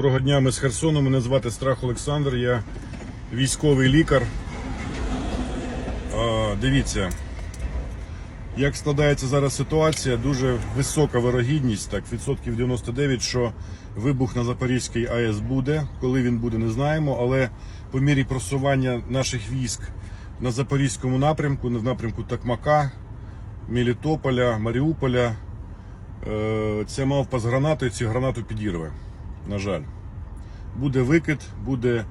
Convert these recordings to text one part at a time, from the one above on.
Доброго дня, ми з Херсону. Мене звати Страх Олександр, я військовий лікар. Дивіться, як складається зараз ситуація, дуже висока вирогідність, так, відсотків 99, що вибух на Запорізькій АЕС буде. Коли він буде, не знаємо, але по мірі просування наших військ на Запорізькому напрямку, в напрямку Такмака, Мелітополя, Маріуполя, е, ця мавпа з гранатою цю гранату підірве. На жаль. Буде викид, буде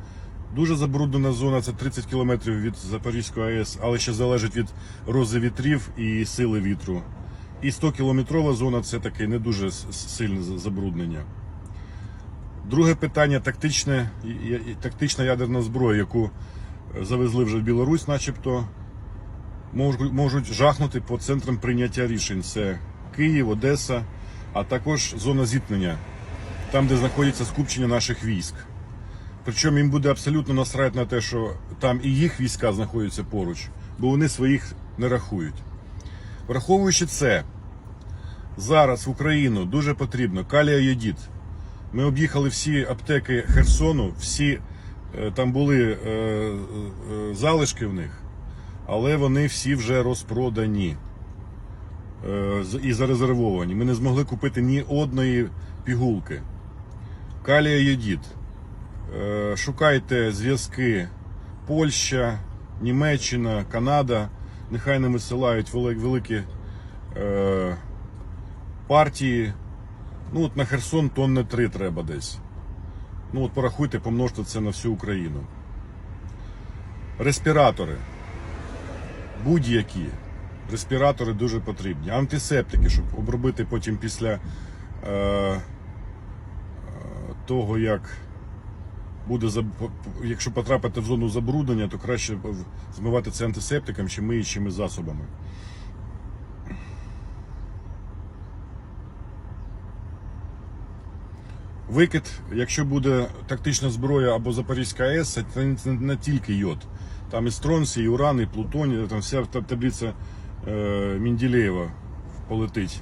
дуже забруднена зона, це 30 кілометрів від Запорізької АЕС, але ще залежить від рози вітрів і сили вітру. І 100 кілометрова зона це таке не дуже сильне забруднення. Друге питання тактичне, тактична ядерна зброя, яку завезли вже в Білорусь, начебто, можуть жахнути по центрам прийняття рішень. Це Київ, Одеса, а також зона зіткнення там, де знаходиться скупчення наших військ. Причому їм буде абсолютно насрать на те, що там і їх війська знаходяться поруч, бо вони своїх не рахують. Враховуючи це, зараз в Україну дуже потрібно калія йодід. Ми об'їхали всі аптеки Херсону, всі е, там були е, е, залишки в них, але вони всі вже розпродані е, і зарезервовані. Ми не змогли купити ні одної пігулки. Калія йодід. Е, Шукайте зв'язки Польща, Німеччина, Канада. Нехай нам висилають великі е, партії. Ну, от на Херсон тонни три треба десь. Ну, от порахуйте, помножте це на всю Україну. Респіратори. Будь-які. Респіратори дуже потрібні. Антисептики, щоб обробити потім після е, того, як буде якщо потрапити в зону забруднення, то краще змивати це антисептиком чи миючими засобами. Викид, якщо буде тактична зброя або Запорізька АЕС, це не- тільки йод. Там і стронці, і уран, і плутоній, там вся таблиця е, Мінділеєва полетить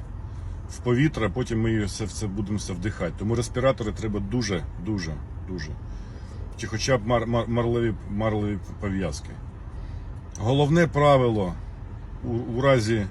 в повітря, потім ми все все будемо все вдихати. Тому респіратори треба дуже, дуже, дуже. Чи хоча б мар, мар, марлеві, марлеві пов'язки. Головне правило у, у разі